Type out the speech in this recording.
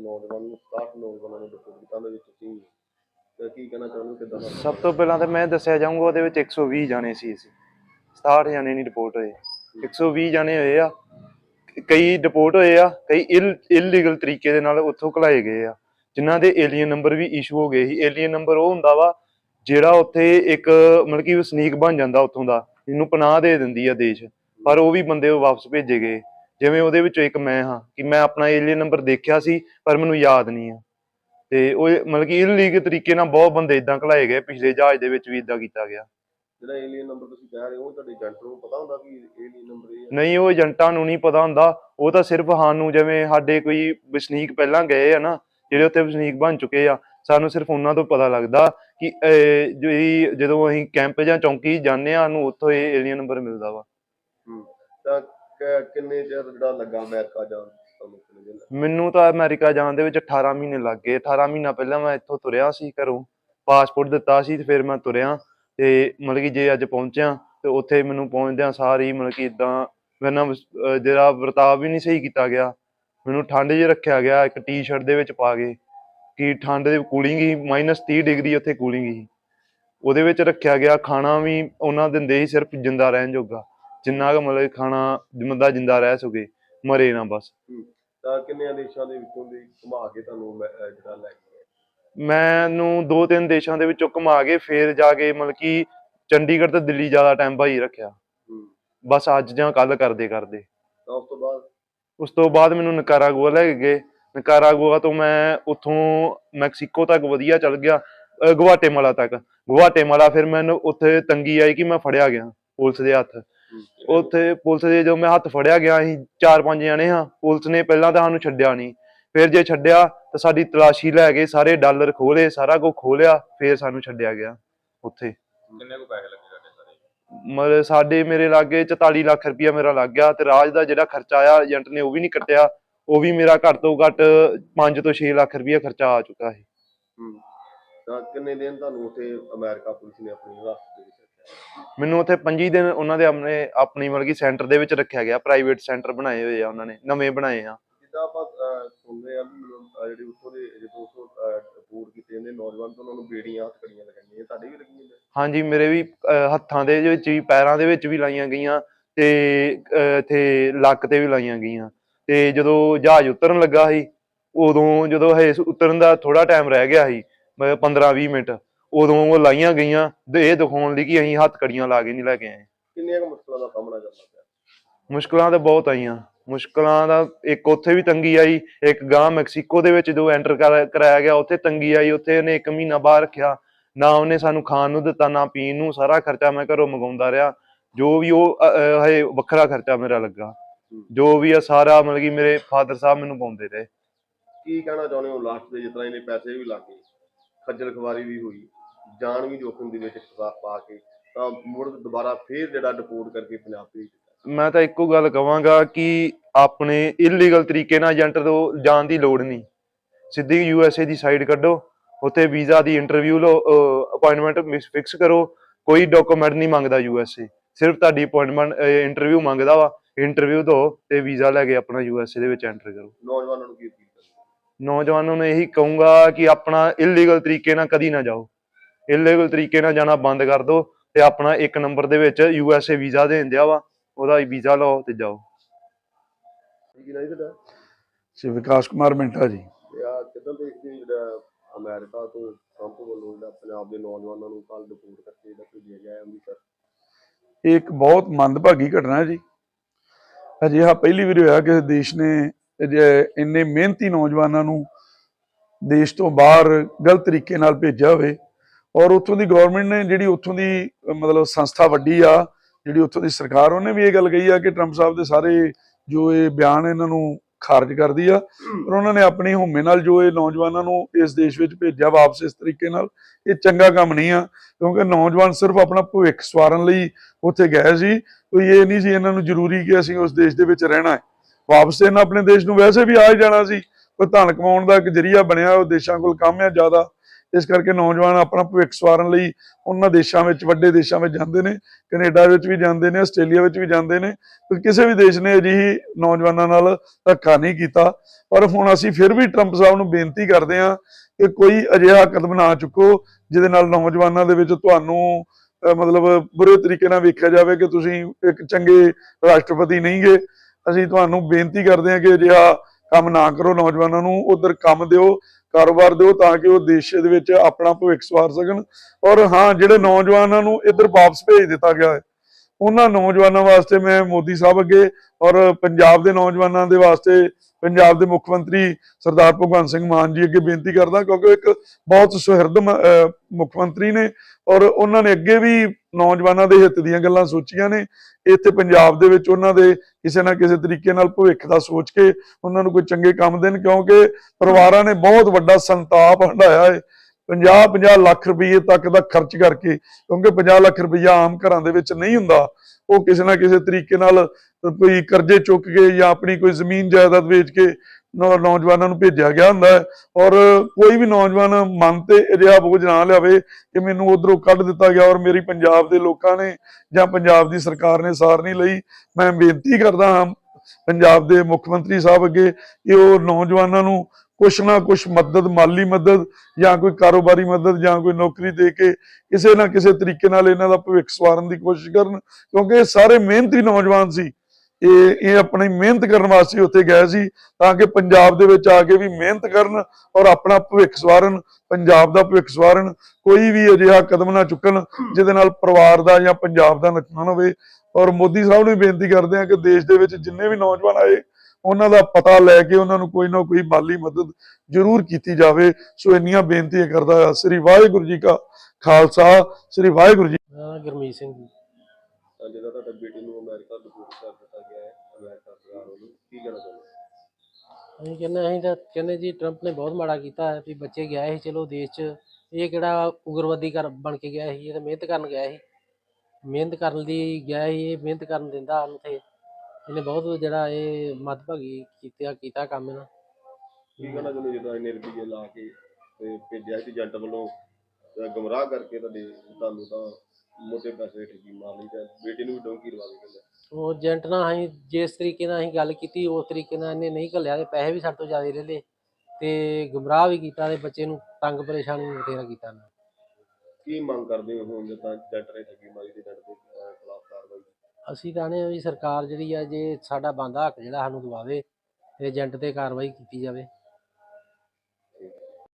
ਨੌਜਵਾਨ ਨੂੰ 67 ਨੌਜਵਾਨਾਂ ਨੂੰ ਡਿਪੋਰਟ ਕੀਤਾ ਉਹਦੇ ਵਿੱਚ ਤੁਸੀਂ ਤੇ ਕੀ ਕਹਿਣਾ ਚਾਹੁੰਦੇ ਹੋ ਕਿੱਦਾਂ ਦਾ ਸਭ ਤੋਂ ਪਹਿਲਾਂ ਤਾਂ ਮੈਂ ਦੱਸਿਆ ਜਾਊਂਗਾ, ਉਹਦੇ ਵਿੱਚ 120 ਜਾਣੇ ਸੀ ਅਸੀਂ। 67 ਜਾਣੇ ਨਹੀਂ ਰਿਪੋਰਟ ਹੋਏ। 120 ਜਾਣੇ ਹੋਏ ਆ। ਕਈ ਰਿਪੋਰਟ ਹੋਏ ਆ, ਕਈ ਇਲੀਗਲ ਤਰੀਕੇ ਦੇ ਨਾਲ ਉੱਥੋਂ ਘਲਾਏ ਗਏ ਆ। ਜਿਨ੍ਹਾਂ ਦੇ ਏਲੀਅਨ ਨੰਬਰ ਵੀ ਇਸ਼ੂ ਹੋ ਗਏ ਸੀ। ਏਲੀਅਨ ਨੰਬਰ ਉਹ ਹੁੰਦਾ ਵਾ, ਜਿਹੜਾ ਉੱਥੇ ਇੱਕ ਮਤਲਬ ਕਿ ਵਸਨੀਕ ਬਣ ਜਾਂਦਾ ਉੱਥੋਂ ਦਾ ਇਹਨੂੰ ਪਨਾਹ ਦੇ ਦਿੰਦੀ ਆ ਦੇਸ਼। ਪਰ ਉਹ ਵੀ ਬੰਦੇ ਵਾਪਸ ਭੇਜੇ ਗਏ। ਜਿਵੇਂ ਉਹਦੇ ਵਿੱਚੋਂ ਇੱਕ ਮੈਂ ਹਾਂ ਕਿ ਮੈਂ ਆਪਣਾ ਏਲੀਅਨ ਨੰਬਰ ਦੇਖਿਆ ਸੀ ਪਰ ਮੈਨੂੰ ਯਾਦ ਨਹੀਂ ਆ। ਤੇ ਉਹ ਮਤਲਬ ਕਿ ਇਲੀਗਲ ਤਰੀਕੇ ਨਾਲ ਬਹੁਤ ਬੰਦੇ ਇਦਾਂ ਘਲਾਏ ਗਏ ਪਿਛਲੇ ਜਹਾਜ਼ ਦੇ ਵਿੱਚ ਵੀ ਇਦਾਂ ਕੀਤਾ ਗਿਆ। ਜਿਹੜਾ ਏਲੀਅਨ ਨੰਬਰ ਤੁਸੀਂ ਕਹਿ ਰਹੇ ਹੋ ਉਹ ਤੁਹਾਡੇ ਏਜੰਟ ਨੂੰ ਪਤਾ ਹੁੰਦਾ ਕਿ ਏਲੀਅਨ ਨੰਬਰ ਇਹ ਹੈ ਨਹੀਂ ਉਹ ਏਜੰਟਾਂ ਨੂੰ ਨਹੀਂ ਪਤਾ ਹੁੰਦਾ। ਉਹ ਤਾਂ ਸਿਰਫ ਸਾਨੂੰ ਜਿਵੇਂ ਸਾਡੇ ਕੋਈ ਵਸਨੀਕ ਪਹਿਲਾਂ ਗਏ ਆ ਨਾ ਜਿਹੜੇ ਉੱਥੇ ਵਸਨੀਕ ਬਣ ਚੁੱਕੇ ਆ ਸਾਨੂੰ ਸਿਰਫ ਉਹਨਾਂ ਤੋਂ ਪਤਾ ਲੱਗਦਾ ਕਿ ਜਿਹੜੀ ਜਦੋਂ ਅਸੀਂ ਕੈਂਪ ਜਾਂ ਚੌਂਕੀ ਜਾਂਦੇ ਆ ਸਾਨੂੰ ਉੱਥੋਂ ਇਹ ਏਲੀਅਨ ਨੰਬਰ ਮਿਲਦਾ ਵਾ। ਹੂੰ। ਤਾਂ ਕਿ- ਕਿੰਨੇ ਚਿਰ ਜਿਹੜਾ ਲੱਗਾ ਅਮਰੀਕਾ ਜਾਣ ਤੁਹਾਨੂੰ ਕਿੰਨੇ ਦਿਨ ਮੈਨੂੰ ਤਾਂ ਅਮਰੀਕਾ ਜਾਣ ਦੇ ਵਿੱਚ 18 ਮਹੀਨੇ ਲੱਗ ਗਏ। 18 ਮਹੀਨਾ ਪਹਿਲਾਂ ਮੈਂ ਇੱਥੋਂ ਤੁਰਿਆ ਸੀ ਘਰੋਂ। ਪਾਸਪੋਰਟ ਦਿੱਤਾ ਸੀ ਤੇ ਫਿਰ ਮੈਂ ਤੁਰਿਆ ਤੇ ਮਤਲਬ ਕਿ ਜੇ ਅੱਜ ਪਹੁੰਚਿਆ ਤੇ ਉੱਥੇ ਮੈਨੂੰ ਪਹੁੰਚਦਿਆਂ ਸਾਰੀ ਮਤਲਬ ਕਿ ਇਦਾਂ ਮੇਰੇ ਜਿਹੜਾ ਵਰਤਾਵ ਵੀ ਨਹੀਂ ਸਹੀ ਕੀਤਾ ਗਿਆ। ਮੈਨੂੰ ਠੰਡ 'ਚ ਰੱਖਿਆ ਗਿਆ, ਇੱਕ ਟੀ-ਸ਼ਰਟ ਦੇ ਵਿੱਚ ਪਾ ਕੇ ਕਿ ਠੰਡ ਦੇ ਕੂਲਿੰਗ ਹੀ -30 ਡਿਗਰੀ ਉੱਥੇ ਕੂਲਿੰਗ ਸੀ ਉਹਦੇ ਵਿੱਚ ਰੱਖਿਆ ਗਿਆ, ਖਾਣਾ ਵੀ ਉਹਨਾਂ ਦਿੰਦੇ ਸੀ ਸਿਰਫ ਜਿੰਦਾ ਰਹਿਣ ਜੋਗਾ। ਜਿੰਨਾ ਕੁ ਮਤਲਬ ਖਾਣਾ ਬੰਦਾ ਜਿੰਦਾ ਰਹਿ ਸਕੇ ਮਰੇ ਨਾ ਬਸ। ਤਾਂ ਕਿੰਨੇ ਦੇਸ਼ਾਂ ਦੇ ਵਿੱਚੋਂ ਦੀ ਘੁਮਾ ਕੇ ਤੁਹਾਨੂੰ ਮੈਂ, ਅਹ, ਜਿਹੜਾ ਲੈ ਕੇ ਗਏ? ਮੈਨੂੰ ਦੋ ਤਿੰਨ ਦੇਸ਼ਾਂ ਦੇ ਵਿੱਚੋਂ ਘੁਮਾ ਕੇ ਫੇਰ ਜਾ ਕੇ ਮਤਲਬ ਕਿ ਚੰਡੀਗੜ੍ਹ ਤੇ ਦਿੱਲੀ ਜ਼ਿਆਦਾ ਟਾਈਮ ਭਾਈ ਰੱਖਿਆ। ਹੂੰ। ਬਸ ਅੱਜ ਜਾਂ ਕੱਲ ਕਰਦੇ ਕਰਦੇ। ਤਾਂ ਉਸ ਤੋਂ ਬਾਅਦ? ਉਸ ਤੋਂ ਬਾਅਦ ਮੈਨੂੰ ਨਕਾਰਾਗੁਆ ਲੈ ਕੇ ਗਏ। ਨਕਾਰਾਗੁਆ ਤੋਂ ਮੈਂ ਉੱਥੋਂ ਮੈਕਸੀਕੋ ਤੱਕ ਵਧੀਆ ਚੱਲ ਗਿਆ ਅਹ ਗੁਆਟੇਮਾਲਾ ਤੱਕ। ਗੁਆਟੇਮਾਲਾ ਫਿਰ ਮੈਨੂੰ ਉੱਥੇ ਤੰਗੀ ਆਈ ਕਿ ਮੈਂ ਫੜਿਆ ਗਿਆ ਪੁਲਿਸ ਦੇ ਹੱਥ। ਉੱਥੇ ਪੁਲਿਸ ਦੇ ਜਦੋਂ ਮੈਂ ਹੱਥ ਫੜਿਆ ਗਿਆ ਅਸੀਂ ਚਾਰ ਪੰਜ ਜਣੇ ਹਾਂ ਪੁਲਿਸ ਨੇ ਪਹਿਲਾਂ ਤਾਂ ਸਾਨੂੰ ਛੱਡਿਆ ਨਹੀਂ। ਫਿਰ ਜੇ ਛੱਡਿਆ ਤਾਂ ਸਾਡੀ ਤਲਾਸ਼ੀ ਲੈ ਕੇ ਸਾਰੇ ਡਾਲਰ ਖੋਲੇ ਸਾਰਾ ਕੁਝ ਖੋਲਿਆ ਫਿਰ ਸਾਨੂੰ ਛੱਡਿਆ ਗਿਆ ਉੱਥੇ। ਕਿੰਨੇ ਕੁ ਪੈਸੇ ਲੱਗੇ ਤੁਹਾਡੇ ਸਾਰੇ? ਮਤਲਬ ਸਾਡੇ ਮੇਰੇ ਲਾਗੇ 44 ਲੱਖ ਰੁਪਇਆ ਮੇਰਾ ਲੱਗ ਗਿਆ ਤੇ ਰਾਜ ਦਾ ਜਿਹੜਾ ਖਰਚਾ ਆਇਆ ਏਜੰਟ ਨੇ ਉਹ ਵੀ ਨਹੀਂ ਕੱਟਿਆ। ਉਹ ਵੀ ਮੇਰਾ ਘੱਟ ਤੋਂ ਘੱਟ 5 ਤੋਂ 6 ਲੱਖ ਰੁਪਇਆ ਖਰਚਾ ਆ ਚੁੱਕਾ ਹੈ ਹੂੰ। ਤਾਂ ਕਿੰਨੇ ਦਿਨ ਤੁਹਾਨੂੰ ਉੱਥੇ ਅਮਰੀਕਾ ਪੁਲਿਸ ਨੇ ਆਪਣੀ ਹਿਰਾਸਤ ਦੇ ਵਿੱਚ ਰੱਖਿਆ ਮੈਨੂੰ ਉੱਥੇ 25 ਦਿਨ ਉਹਨਾਂ ਦੇ ਆਪਣੇ ਆਪਣੀ ਮਤਲਬ ਕਿ ਸੈਂਟਰ ਦੇ ਵਿੱਚ ਰੱਖਿਆ ਗਿਆ ਪ੍ਰਾਈਵੇਟ ਸੈਂਟਰ ਬਣਾਏ ਹੋਏ ਆ ਉਹਨਾਂ ਨੇ ਨਵੇਂ ਬਣਾਏ ਆ ਜਿੱਦਾਂ ਆਪਾਂ ਅਹ, ਸੁਣਦੇ ਆ ਵੀ ਮਤਲਬ, ਅਹ, ਜਿਹੜੇ ਉੱਥੋਂ ਦੇ ਜਦੋਂ ਉੱਥੋਂ ਕੀਤੇ ਜਾਂਦੇ ਨੌਜਵਾਨ ਤਾਂ ਉਹਨਾਂ ਨੂੰ ਬੇੜੀਆਂ ਹੱਥ ਕੜੀਆਂ ਲਗਾਈਆਂ ਤੁਹਾਡੇ ਵੀ ਲੱਗੀਆਂ ਨੇ? ਹਾਂਜੀ ਮੇਰੇ ਵੀ ਅਹ, ਹੱਥਾਂ ਦੇ ਵਿੱਚ ਵੀ ਪੈਰਾਂ ਦੇ ਵਿੱਚ ਵੀ ਲਾਈਆਂ ਗਈਆਂ ਤੇ ਅਹ, ਇੱਥੇ ਲੱਕ ਤੇ ਵੀ ਲਾਈਆਂ ਗਈਆਂ ਤੇ ਜਦੋਂ ਜਹਾਜ਼ ਉਤਰਨ ਲੱਗਾ ਸੀ ਉਦੋਂ ਜਦੋਂ ਹੇ ਉਤਰਨ ਦਾ ਥੋੜਾ ਟਾਈਮ ਰਹਿ ਗਿਆ ਸੀ 15 20 ਮਿੰਟ ਉਦੋਂ ਉਹ ਲਾਈਆਂ ਗਈਆਂ ਤੇ ਇਹ ਦਿਖਾਉਣ ਲਈ ਕਿ ਅਸੀਂ ਹੱਥ ਕੜੀਆਂ ਲਾ ਕੇ ਨਹੀਂ ਲੈ ਕੇ ਆਏ। ਕਿੰਨੀਆਂ ਕੁ ਮੁਸ਼ਕਲਾਂ ਦਾ ਸਾਹਮਣਾ ਕਰਨਾ ਪਿਆ? ਮੁਸ਼ਕਲਾਂ ਤਾਂ ਬਹੁਤ ਆਈਆਂ। ਮੁਸ਼ਕਲਾਂ ਦਾ ਇੱਕ ਉੱਥੇ ਵੀ ਤੰਗੀ ਆਈ ਇੱਕ ਗਾਂ ਮੈਕਸੀਕੋ ਦੇ ਵਿੱਚ ਜੋ ਐਂਟਰ ਕਰਾਇਆ ਗਿਆ ਉੱਥੇ ਤੰਗੀ ਆਈ ਉੱਥੇ ਉਹਨੇ ਇੱਕ ਮਹੀਨਾ ਬਾਹਰ ਰੱਖਿਆ। ਨਾ ਉਹਨੇ ਸਾਨੂੰ ਖਾਣ ਨੂੰ ਦਿੱਤਾ ਨਾ ਪੀਣ ਨੂੰ ਸਾਰਾ ਖਰਚਾ ਮੈਂ ਘਰੋਂ ਮੰਗਾਉਂਦਾ ਰਿਹਾ। ਜੋ ਵੀ ਉਹ ਹਜੇ ਵੱਖਰਾ ਖਰਚਾ ਮੇਰਾ ਲੱਗਾ। ਜੋ ਵੀ ਆ ਸਾਰਾ ਮਤਲਬ ਕਿ ਮੇਰੇ ਫਾਦਰ ਸਾਹਿਬ ਮੈਨੂੰ ਪਾਉਂਦੇ ਰਹੇ। ਕੀ ਕਹਿਣਾ ਚਾਹੁੰਦੇ ਹੋ? ਲਾਸਟ ਦੇ ਜਿਸ ਤਰ੍ਹਾਂ ਇਹਨੇ ਪੈਸੇ ਵੀ ਲਾਗੇ ਖੱਜਲ ਖਵਾਰੀ ਵੀ ਹੋਈ। ਜਾਨ ਵੀ ਜੋਖਮ ਦੇ ਵਿੱਚ ਪਾ ਪਾ ਕੇ ਤਾਂ ਮੁੜ ਦੁਬਾਰਾ ਫੇਰ ਜਿਹੜਾ ਡਿਪੋਰਟ ਕਰਕੇ ਪੰਜਾਬ ਭੇਜ ਦਿੱਤਾ ਮੈਂ ਤਾਂ ਇੱਕੋ ਗੱਲ ਕਵਾਂਗਾ ਕਿ ਆਪਣੇ ਇਲੀਗਲ ਤਰੀਕੇ ਨਾਲ ਏਜੰਟ ਤੋਂ ਜਾਣ ਦੀ ਲੋੜ ਨਹੀਂ। ਸਿੱਧੀ ਯੂ ਐਸ ਏ ਦੀ ਸਾਈਡ ਕੱਢੋ ਉੱਥੇ ਵੀਜ਼ਾ ਦੀ ਇੰਟਰਵਿਊ ਲਓ ਅਪਾਇੰਟਮੈਂਟ ਫਿਕਸ ਕਰੋ ਕੋਈ ਡਾਕੂਮੈਂਟ ਨਹੀਂ ਮੰਗਦਾ ਯੂ ਐਸ ਏ ਸਿਰਫ ਤੁਹਾਡੀ ਅਪਾਇੰਟਮੈਂਟ ਇੰਟਰਵਿਊ ਮੰਗਦਾ ਵਾ ਇੰਟਰਵਿਊ ਦਿਓ ਤੇ ਵੀਜ਼ਾ ਲੈ ਕੇ ਆਪਣਾ ਯੂ ਐਸ ਏ ਦੇ ਵਿੱਚ ਐਂਟਰ ਕਰੋ। ਨੌਜਵਾਨਾਂ ਨੂੰ ਕੀ ਅਪੀਲ ਕਰਦੇ ਨੌਜਵਾਨਾਂ ਨੂੰ ਇਹੀ ਕਹੂੰਗਾ ਕਿ ਆਪਣਾ ਇਲੀਗਲ ਤਰੀਕੇ ਨਾਲ ਕਦੀ ਨਾ ਜਾਓ। ਇਲੀਗਲ ਤਰੀਕੇ ਨਾਲ ਜਾਣਾ ਬੰਦ ਕਰ ਦਿਓ ਤੇ ਆਪਣਾ ਇੱਕ ਨੰਬਰ ਦੇ ਵਿੱਚ ਯੂ ਐਸ ਏ ਵੀਜ਼ਾ ਦੇ ਦਿੰਦਿਆ ਵਾ ਉਹਦਾ ਵੀਜ਼ਾ ਲਓ ਤੇ ਜਾਓ। ਕੀ ਵਿਕਾਸ ਕੁਮਾਰ ਮਿੰਟਾ ਜੀ। ਤੇ ਆ ਕਿਦਾਂ ਦੇਖਦੇ ਹੋ ਜਿਹੜਾ ਅਮਰੀਕਾ ਤੋਂ ਟਰੰਪ ਵੱਲੋਂ ਜਿਹੜਾ ਪੰਜਾਬ ਦੇ ਨੌਜਵਾਨਾਂ ਨੂੰ ਕੱਲ ਡਿਪੋਰਟ ਕਰਕੇ ਜਿਹੜਾ ਭੇਜਿਆ ਗਿਆ ਹੈ ਅੰਮ੍ਰਿਤਸਰ? ਇਹ ਇੱਕ ਬਹੁਤ ਮੰਦਭਾਗੀ ਘਟਨਾ ਹੈ ਜੀ। ਅਜਿਹਾ ਪਹਿਲੀ ਵਾਰ ਹੋਇਆ ਕਿ ਦੇਸ਼ ਨੇ ਇੰਨੇ ਮਿਹਨਤੀ ਨੌਜਵਾਨਾਂ ਨੂੰ ਦੇਸ਼ ਤੋਂ ਬਾਹਰ ਗਲਤ ਤਰੀਕੇ ਨਾਲ ਭੇਜਿਆ ਹੋਵੇ। ਔਰ ਉੱਥੋਂ ਦੀ ਗਵਰਨਮੈਂਟ ਨੇ ਜਿਹੜੀ ਉੱਥੋਂ ਦੀ ਮਤਲਬ ਸੰਸਥਾ ਵੱਡੀ ਆ, ਜਿਹੜੀ ਉੱਥੋਂ ਦੀ ਸਰਕਾਰ, ਉਹਨੇ ਵੀ ਇਹ ਗੱਲ ਕਹੀ ਆ ਕਿ ਟਰੰਪ ਸਾਹਿਬ ਦੇ ਸਾਰੇ ਜੋ ਇਹ ਬਿਆਨ ਇਹਨਾਂ ਨੂੰ ਖਾਰਜ ਕਰਦੀ ਆ, ਪਰ ਉਹਨਾਂ ਨੇ ਆਪਣੀ ਹਉਮੈ ਨਾਲ ਜੋ ਇਹ ਨੌਜਵਾਨਾਂ ਨੂੰ ਇਸ ਦੇਸ਼ ਵਿੱਚ ਭੇਜਿਆ ਵਾਪਸ ਇਸ ਤਰੀਕੇ ਨਾਲ, ਇਹ ਚੰਗਾ ਕੰਮ ਨਹੀਂ ਆ, ਕਿਉਂਕਿ ਨੌਜਵਾਨ ਸਿਰਫ ਆਪਣਾ ਭਵਿੱਖ ਸਵਾਰਨ ਲਈ ਉੱਥੇ ਗਏ ਸੀ, ਕੋਈ ਇਹ ਨਹੀਂ ਸੀ ਇਹਨਾਂ ਨੂੰ ਜ਼ਰੂਰੀ ਕਿ ਅਸੀਂ ਉਸ ਦੇਸ਼ ਦੇ ਵਿੱਚ ਰਹਿਣਾ ਹੈ। ਵਾਪਸ ਇਹਨਾਂ ਆਪਣੇ ਦੇਸ਼ ਨੂੰ ਵੈਸੇ ਵੀ ਆ ਜਾਣਾ ਸੀ ਕੋਈ ਧਨ ਕਮਾਉਣ ਦਾ ਇੱਕ ਜਰੀਆ ਬਣਿਆ, ਉਹ ਦੇਸ਼ਾਂ ਕੋਲ ਕੰਮ ਆ ਜ਼ਿਆਦਾ ਇਸ ਕਰਕੇ ਨੌਜਵਾਨ ਆਪਣਾ ਭਵਿੱਖ ਸਵਾਰਨ ਲਈ ਉਹਨਾਂ ਦੇਸ਼ਾਂ ਵਿੱਚ, ਵੱਡੇ ਦੇਸ਼ਾਂ ਵਿੱਚ ਜਾਂਦੇ ਨੇ, ਕੈਨੇਡਾ ਵਿੱਚ ਵੀ ਜਾਂਦੇ ਨੇ, ਆਸਟ੍ਰੇਲੀਆ ਵਿੱਚ ਵੀ ਜਾਂਦੇ ਨੇ ਪਰ ਕਿਸੇ ਵੀ ਦੇਸ਼ ਨੇ ਅਜਿਹੀ ਨੌਜਵਾਨਾਂ ਨਾਲ ਧੱਕਾ ਨਹੀਂ ਕੀਤਾ। ਪਰ ਹੁਣ ਅਸੀਂ ਫਿਰ ਵੀ ਟਰੰਪ ਸਾਹਿਬ ਨੂੰ ਬੇਨਤੀ ਕਰਦੇ ਹਾਂ ਕਿ ਕੋਈ ਅਜਿਹਾ ਕਦਮ ਨਾ ਚੁੱਕੋ, ਜਿਹਦੇ ਨਾਲ ਨੌਜਵਾਨਾਂ ਦੇ ਵਿੱਚ ਤੁਹਾਨੂੰ ਮਤਲਬ ਬੁਰੇ ਤਰੀਕੇ ਨਾਲ ਵੇਖਿਆ ਜਾਵੇ ਕਿ ਤੁਸੀਂ ਇੱਕ ਚੰਗੇ ਰਾਸ਼ਟਰਪਤੀ ਨਹੀਂ ਗੇ। ਅਸੀਂ ਤੁਹਾਨੂੰ ਬੇਨਤੀ ਕਰਦੇ ਹਾਂ ਕਿ ਅਜਿਹਾ ਕੰਮ ਨਾ ਕਰੋ ਨੌਜਵਾਨਾਂ ਨੂੰ, ਉਧਰ ਕੰਮ ਦਿਓ। ਕਾਰੋਬਾਰ ਦਿਓ ਤਾਂ ਕਿ ਉਹ ਦੇਸ਼ ਦੇ ਵਿੱਚ ਆਪਣਾ ਭਵਿੱਖ ਸਵਾਰ ਸਕਣ। ਔਰ ਹਾਂ, ਜਿਹੜੇ ਨੌਜਵਾਨਾਂ ਨੂੰ ਇੱਧਰ ਵਾਪਸ ਭੇਜ ਦਿੱਤਾ ਗਿਆ ਹੈ ਉਹਨਾਂ ਨੌਜਵਾਨਾਂ ਵਾਸਤੇ ਮੈਂ ਮੋਦੀ ਸਾਹਿਬ ਅੱਗੇ ਔਰ ਪੰਜਾਬ ਦੇ ਨੌਜਵਾਨਾਂ ਦੇ ਵਾਸਤੇ ਪੰਜਾਬ ਦੇ ਮੁੱਖ ਮੰਤਰੀ ਸਰਦਾਰ ਭਗਵੰਤ ਸਿੰਘ ਮਾਨ ਜੀ ਅੱਗੇ ਬੇਨਤੀ ਕਰਦਾ ਕਿਉਂਕਿ ਇੱਕ ਬਹੁਤ ਸੁਹਿਰਦ ਮੁੱਖ ਮੰਤਰੀ ਨੇ ਔਰ ਉਹਨਾਂ ਨੇ ਅੱਗੇ ਵੀ ਨੌਜਵਾਨਾਂ ਦੇ ਹਿੱਤ ਦੀਆਂ ਗੱਲਾਂ ਸੋਚੀਆਂ ਨੇ। ਇੱਥੇ ਪੰਜਾਬ ਦੇ ਵਿੱਚ ਉਹਨਾਂ ਦੇ ਕਿਸੇ ਨਾ ਕਿਸੇ ਤਰੀਕੇ ਨਾਲ ਭਵਿੱਖ ਦਾ ਸੋਚ ਕੇ ਉਹਨਾਂ ਨੂੰ ਕੋਈ ਚੰਗੇ ਕੰਮ ਦੇਣ ਕਿਉਂਕਿ ਪਰਿਵਾਰਾਂ ਨੇ ਬਹੁਤ ਵੱਡਾ ਸੰਤਾਪ ਹੰਢਾਇਆ ਹੈ। 50 50 ਲੱਖ ਰੁਪਏ ਤੱਕ ਦਾ ਖਰਚ ਕਰਕੇ, ਕਿਉਂਕਿ 50 ਲੱਖ ਰੁਪਈਆ ਆਮ ਘਰਾਂ ਦੇ ਵਿੱਚ ਨਹੀਂ ਹੁੰਦਾ, ਉਹ ਕਿਸੇ ਨਾ ਕਿਸੇ ਤਰੀਕੇ ਨਾਲ ਕੋਈ ਕਰਜ਼ੇ ਚੁੱਕ ਕੇ ਜਾਂ ਆਪਣੀ ਕੋਈ ਜ਼ਮੀਨ ਜਾਇਦਾਦ ਵੇਚ ਕੇ ਨੌਜਵਾਨਾਂ ਨੂੰ ਭੇਜਿਆ ਗਿਆ ਹੁੰਦਾ ਔਰ ਕੋਈ ਵੀ ਨੌਜਵਾਨ ਮਨ ਤੇ ਅਜਿਹਾ ਬੋਝ ਨਾ ਲਿਆਵੇ ਕਿ ਮੈਨੂੰ ਉਧਰੋਂ ਕੱਢ ਦਿੱਤਾ ਗਿਆ ਔਰ ਮੇਰੀ ਪੰਜਾਬ ਦੇ ਲੋਕਾਂ ਨੇ ਜਾਂ ਪੰਜਾਬ ਦੀ ਸਰਕਾਰ ਨੇ ਸਾਰ ਨਹੀਂ ਲਈ। ਮੈਂ ਬੇਨਤੀ ਕਰਦਾ ਹਾਂ, ਪੰਜਾਬ ਦੇ ਮੁੱਖ ਮੰਤਰੀ ਸਾਹਿਬ ਅੱਗੇ ਕਿ ਉਹ ਨੌਜਵਾਨਾਂ ਨੂੰ ਕੁਛ ਨਾ ਕੁਛ ਮਦਦ, ਮਾਲੀ ਮਦਦ ਜਾਂ ਕੋਈ ਕਾਰੋਬਾਰੀ ਮਦਦ ਜਾਂ ਕੋਈ ਨੌਕਰੀ ਦੇ ਕੇ ਕਿਸੇ ਨਾ ਕਿਸੇ ਤਰੀਕੇ ਨਾਲ ਇਹਨਾਂ ਦਾ ਭਵਿੱਖ ਸਵਾਰਨ ਦੀ ਕੋਸ਼ਿਸ਼ ਕਰਨ, ਕਿਉਂਕਿ ਇਹ ਸਾਰੇ ਮਿਹਨਤੀ ਨੌਜਵਾਨ ਸੀ। ਇਹ ਇਹ ਆਪਣੀ ਮਿਹਨਤ ਕਰਨ ਵਾਸਤੇ ਉੱਥੇ ਗਏ ਸੀ ਤਾਂ ਕਿ ਪੰਜਾਬ ਦੇ ਵਿੱਚ ਆ ਕੇ ਵੀ ਮਿਹਨਤ ਕਰਨ ਔਰ ਆਪਣਾ ਭਵਿੱਖ ਸਵਾਰਨ, ਪੰਜਾਬ ਦਾ ਭਵਿੱਖ ਸਵਾਰਨ, ਕੋਈ ਵੀ ਅਜਿਹਾ ਕਦਮ ਨਾ ਚੁੱਕਣ ਜਿਹਦੇ ਨਾਲ ਪਰਿਵਾਰ ਦਾ ਜਾਂ ਪੰਜਾਬ ਦਾ ਨੁਕਸਾਨ ਹੋਵੇ। ਔਰ ਮੋਦੀ ਸਾਹਿਬ ਨੂੰ ਵੀ ਬੇਨਤੀ ਕਰਦੇ ਹਾਂ ਕਿ ਦੇਸ਼ ਦੇ ਵਿੱਚ ਜਿੰਨੇ ਵੀ ਨੌਜਵਾਨ ਆਏ ਉਹਨਾਂ ਦਾ ਪਤਾ ਲੈ ਕੇ ਉਹਨਾਂ ਨੂੰ ਕੋਈ ਨਾ ਕੋਈ ਮਾਲੀ ਮਦਦ ਜ਼ਰੂਰ ਕੀਤੀ ਜਾਵੇ। ਸੋ ਇੰਨੀਆਂ ਬੇਨਤੀਆਂ ਕਰਦਾ ਹਾਂ। ਸ੍ਰੀ ਵਾਹਿਗੁਰੂ ਜੀ ਕਾ ਖਾਲਸਾ ਸ੍ਰੀ ਵਾਹਿਗੁਰੂ ਜੀ ਗੁਰਮੀਤ ਸਿੰਘ ਜੀ। ਤਾਂ ਜਿਹੜਾ ਤੁਹਾਡਾ ਬੇਟੇ ਨੂੰ ਅਮਰੀਕਾ ਡਿਪੋਰਟ ਕਰ ਦਿੱਤਾ ਗਿਆ ਹੈ ਅਮਰੀਕਾ ਸਰਕਾਰ ਵੱਲੋਂ ਕੀ ਕਹਿਣਾ ਚਾਹੁੰਦੇ ਅਸੀਂ ਕਹਿੰਦੇ ਅਸੀਂ ਤਾਂ ਕਹਿੰਦੇ ਜੀ ਟਰੰਪ ਨੇ ਬਹੁਤ ਮਾੜਾ ਕੀਤਾ ਹੈ ਵੀ ਬੱਚੇ ਗਿਆ ਸੀ ਚਲੋ ਦੇਸ਼ 'ਚ ਇਹ ਕਿਹੜਾ ਉਗਰਵਾਦੀ ਕਰ ਬਣ ਕੇ ਗਿਆ ਸੀ ਇਹ ਤਾਂ ਮਿਹਨਤ ਕਰਨ ਗਿਆ ਸੀ। ਮਿਹਨਤ ਕਰਨ ਲਈ ਗਿਆ ਸੀ ਇਹ ਮਿਹਨਤ ਕਰਨ ਦਿੰਦਾ ਉਹਨੂੰ ਤੇ ਇਹਨੇ ਬਹੁਤ ਜਿਹੜਾ ਇਹ ਮੱਧਭਾਗੀ ਕੀਤਾ ਕੀਤਾ ਕੰਮ ਇਹਨਾਂ ਕੀ ਕਹਿਣਾ ਚਾਹੁੰਦੇ ਜਦੋਂ ਇਹਨੇ ਰੁਪਈਏ ਲਾ ਕੇ ਤੇ ਭੇਜਿਆ ਸੀ ਏਜੰਟ ਵੱਲੋਂ ਤੇ ਗੁੰਮਰਾਹ ਕਰਕੇ ਤੁਹਾਡੇ ਤੁਹਾਨੂੰ ਤਾਂ ਮੋਟੇ ਪੈਸੇ ਠੱਗੀ ਮਾਰ ਲਈ ਤੇ ਬੇਟੇ ਨੂੰ ਵੀ ਡੋਂਕੀ ਲਵਾ ਕੇ ਉਹ ਏਜੰਟ ਨਾਲ ਅਸੀਂ ਜਿਸ ਤਰੀਕੇ ਨਾਲ ਅਸੀਂ ਗੱਲ ਕੀਤੀ ਉਸ ਤਰੀਕੇ ਨਾਲ ਇਹਨੇ ਨਹੀਂ ਘੱਲਿਆ ਤੇ ਪੈਸੇ ਵੀ ਸਾਡੇ ਤੋਂ ਜ਼ਿਆਦਾ ਲੈ ਲਏ ਤੇ ਗੁੰਮਰਾਹ ਵੀ ਕੀਤਾ ਤੇ ਬੱਚੇ ਨੂੰ ਤੰਗ ਪਰੇਸ਼ਾਨੀ ਬਥੇਰਾ ਕੀਤਾ ਕੀ ਮੰਗ ਕਰਦੇ ਹੋ ਹੁਣ ਜਿੱਦਾਂ ਏਜੰਟ ਨੇ ਠੱਗੀ ਮਾਰੀ ਤੇ ਏਜੰਟ ਦੇ ਅਸੀਂ ਚਾਹੁੰਦੇ ਹਾਂ ਵੀ ਸਰਕਾਰ ਜਿਹੜੀ ਆ, ਜੇ ਸਾਡਾ ਬੰਦਾ ਹੱਕ ਜਿਹੜਾ ਸਾਨੂੰ ਦਵਾਵੇ ਏਜੰਟ ਤੇ ਕਾਰਵਾਈ ਕੀਤੀ ਜਾਵੇ।